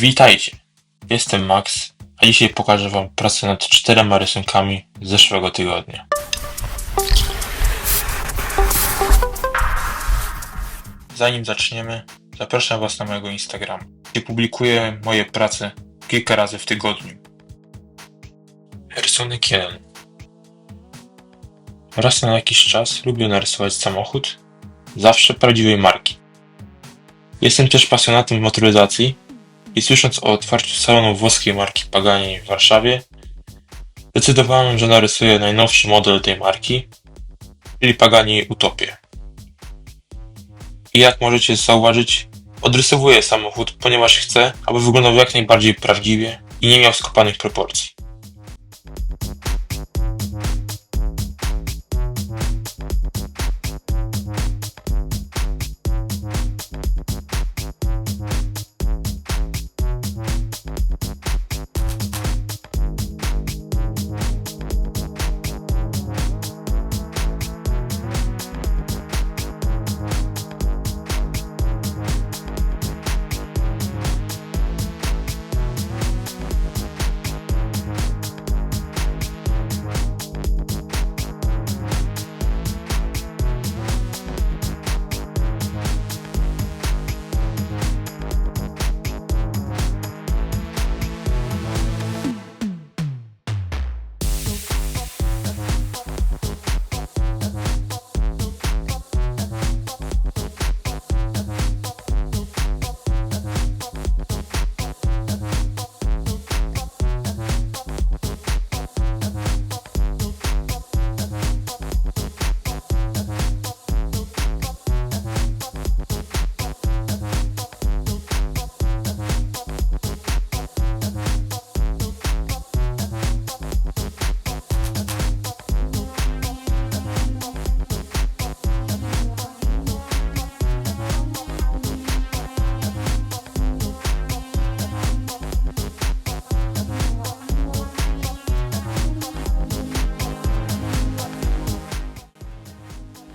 Witajcie, jestem Max, a dzisiaj pokażę Wam pracę nad czterema rysunkami z zeszłego tygodnia. Zanim zaczniemy, zapraszam Was na mojego Instagrama, gdzie publikuję moje prace kilka razy w tygodniu. Rysunek 1 Raz na jakiś czas lubię narysować samochód, zawsze prawdziwej marki. Jestem też pasjonatem motoryzacji i słysząc o otwarciu salonu włoskiej marki Pagani w Warszawie, zdecydowałem, że narysuję najnowszy model tej marki, czyli Pagani Utopię. I jak możecie zauważyć, odrysowuję samochód, ponieważ chcę, aby wyglądał jak najbardziej prawdziwie i nie miał skopanych proporcji.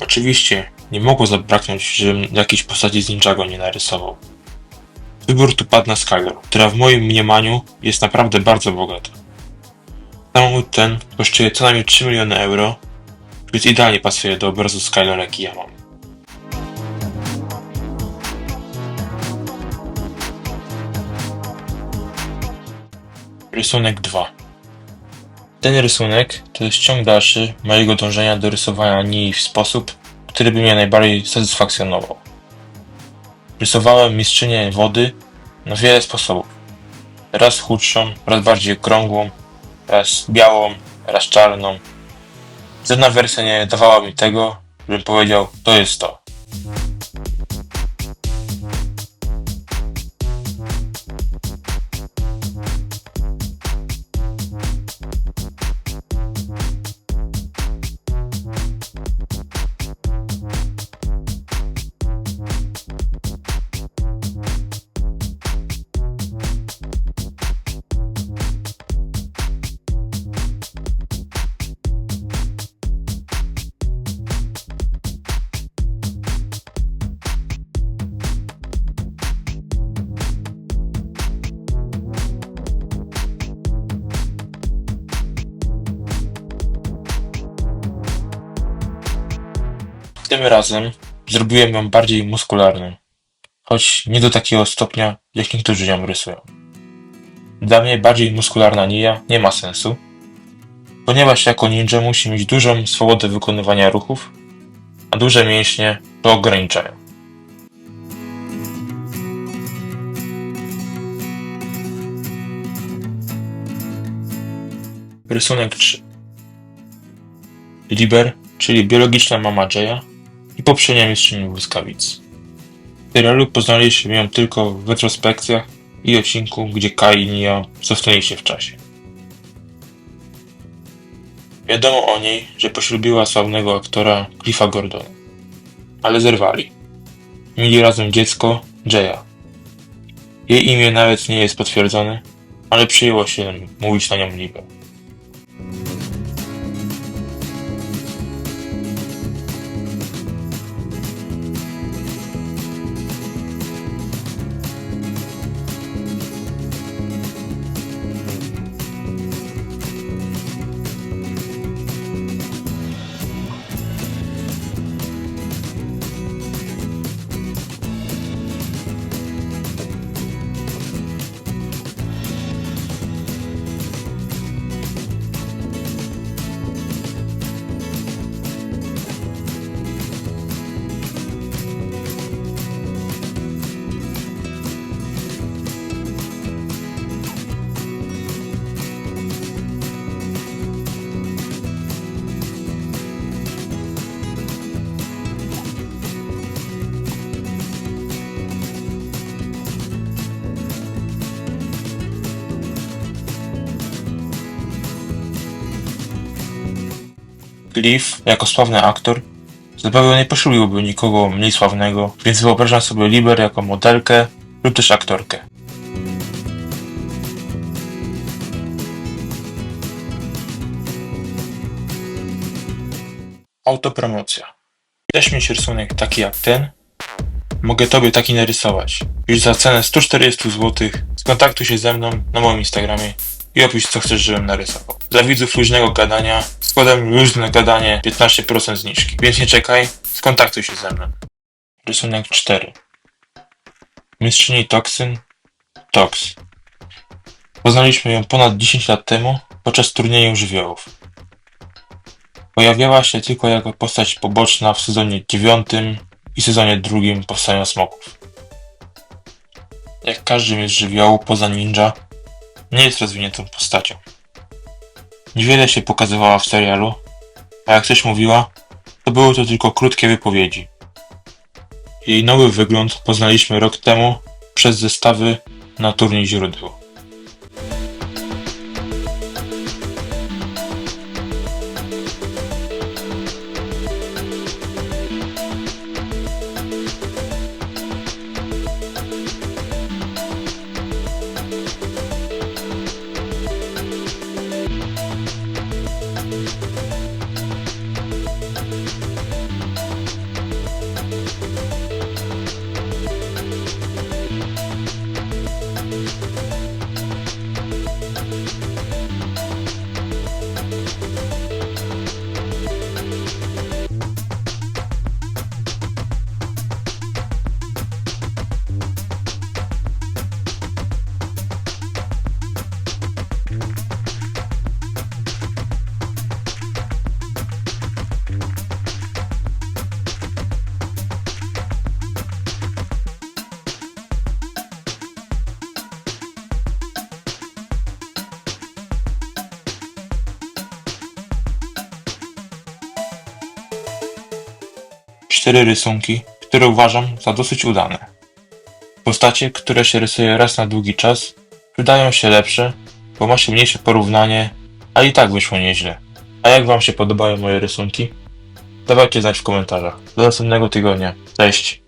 Oczywiście nie mogło zabraknąć, żebym jakiejś postaci z Ninjago nie narysował. Wybór tu padł na Skylar, która w moim mniemaniu jest naprawdę bardzo bogata. Samochód ten kosztuje co najmniej 3 miliony euro, więc idealnie pasuje do obrazu Skylar jaki ja mam. Rysunek 2 Ten rysunek to jest ciąg dalszy mojego dążenia do rysowania niej w sposób, który by mnie najbardziej satysfakcjonował. Rysowałem mistrzynię wody na wiele sposobów. Raz chudszą, raz bardziej okrągłą, raz białą, raz czarną. Żadna wersja nie dawała mi tego, żebym powiedział, to jest to. Tym razem zrobiłem ją bardziej muskularną, choć nie do takiego stopnia, jak niektórzy ją rysują. Dla mnie bardziej muskularna Nia nie ma sensu, ponieważ jako ninja musi mieć dużą swobodę wykonywania ruchów, a duże mięśnie to ograniczają. Rysunek 3 Liber, czyli biologiczna mama Jaya poprzednia mistrzyni błyskawic. Serialu poznaliśmy ją tylko w retrospekcjach i odcinku, gdzie Kai i Nia cofnęli się w czasie. Wiadomo o niej, że poślubiła sławnego aktora Cliffa Gordona, ale zerwali. Mieli razem dziecko, Jaya. Jej imię nawet nie jest potwierdzone, ale przyjęło się mówić na nią Liber. Leaf jako sławny aktor zapewne nie poślubiłby nikogo mniej sławnego, więc wyobrażam sobie Liber jako modelkę lub też aktorkę. Autopromocja. Mieć rysunek taki jak ten? Mogę tobie taki narysować. Już za cenę 140 zł skontaktuj się ze mną na moim Instagramie i opisz co chcesz, żebym narysował. Dla widzów luźnego gadania kodem luźne gadanie 15% zniżki. Więc nie czekaj, skontaktuj się ze mną. Rysunek 4. Mistrzyni Toksyn Tox. Poznaliśmy ją ponad 10 lat temu podczas turnieju żywiołów. Pojawiała się tylko jako postać poboczna w sezonie 9 i sezonie drugim Powstania Smoków. Jak każdy mistrz żywiołu poza ninja, nie jest rozwiniętą postacią. Niewiele się pokazywała w serialu, a jak coś mówiła, to były to tylko krótkie wypowiedzi. Jej nowy wygląd poznaliśmy rok temu przez zestawy na turniej źródeł. Cztery rysunki, które uważam za dosyć udane. Postacie, które się rysuje raz na długi czas, wydają się lepsze, bo ma się mniejsze porównanie, a i tak wyszło nieźle. A jak Wam się podobają moje rysunki? Dawajcie znać w komentarzach. Do następnego tygodnia. Cześć!